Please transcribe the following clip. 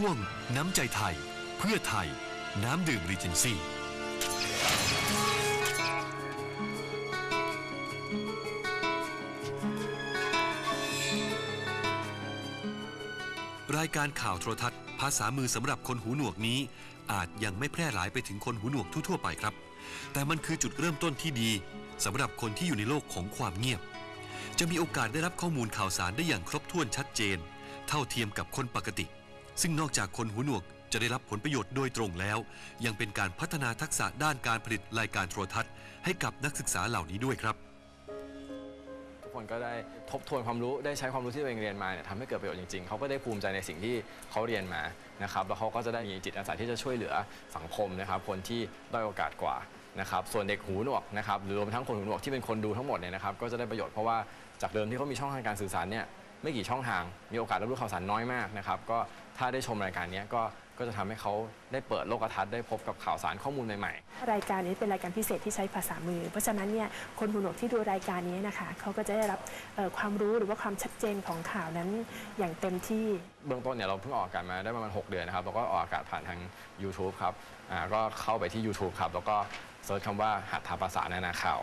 ช่วงน้ำใจไทย เพื่อไทย น้ำดื่มรีเจนซี่รายการข่าวโทรทัศน์ ภาษามือสำหรับคนหูหนวกนี้ อาจยังไม่แพร่หลายไปถึงคนหูหนวกทั่ว ๆ ไปครับ แต่มันคือจุดเริ่มต้นที่ดีสำหรับคนที่อยู่ในโลกของความเงียบ จะมีโอกาสได้รับข้อมูลข่าวสารได้อย่างครบถ้วนชัดเจน เท่าเทียมกับคนปกติ ซึ่งนอกจากคนหูหนวกจะได้รับผลประโยชน์โดยตรงแล้ว ยังเป็นการพัฒนาทักษะด้านการผลิตรายการโทรทัศน์ ให้กับนักศึกษาเหล่านี้ด้วยครับทุกคนก็ได้ทบทวนความรู้ได้ใช้ความรู้ที่ตัวเองเรียนมาเนี่ยทำให้เกิดประโยชน์จริงๆเขาก็ได้ภูมิใจในสิ่งที่เขาเรียนมานะครับแล้วเขาก็จะได้มีจิตอาสาที่จะช่วยเหลือสังคมนะครับ คนที่ด้อยโอกาสกว่านะครับส่วนเด็กหูหนวกนะครับหรือรวมทั้งคนหูหนวกที่เป็นคนดูทั้งหมดเนี่ยนะครับก็จะได้ประโยชน์เพราะว่าจากเดิมที่เขามีช่องทางการสื่อสารเนี่ยไม่กี่ช่องทาง มีโอกาสรับรู้ข่าวสารน้อยมากนะครับ ก็ ถ้าได้ชมรายการเนี้ยก็ก็จะทำให้เขาได้เปิดโลกทัศน์ได้พบกับข่าวสารข้อมูลใหม่ๆรายการนี้เป็นรายการพิเศษที่ใช้ภาษามือ เพราะฉะนั้นเนี่ยคนหูหนวกที่ดูรายการนี้นะคะเขาก็จะได้รับเอ่อความรู้หรือว่าความชัดเจนของข่าวนั้นอย่างเต็มที่เบื้องต้นเนี่ยเราเพิ่งออกอากาศมาได้ประมาณ 6 เดือนนะครับ แล้วก็ออกอากาศผ่านทาง YouTube ครับอ่าก็เข้าไปที่ YouTube ครับ แล้วก็เซิร์ชคำว่าหัตถภาษานานาข่าว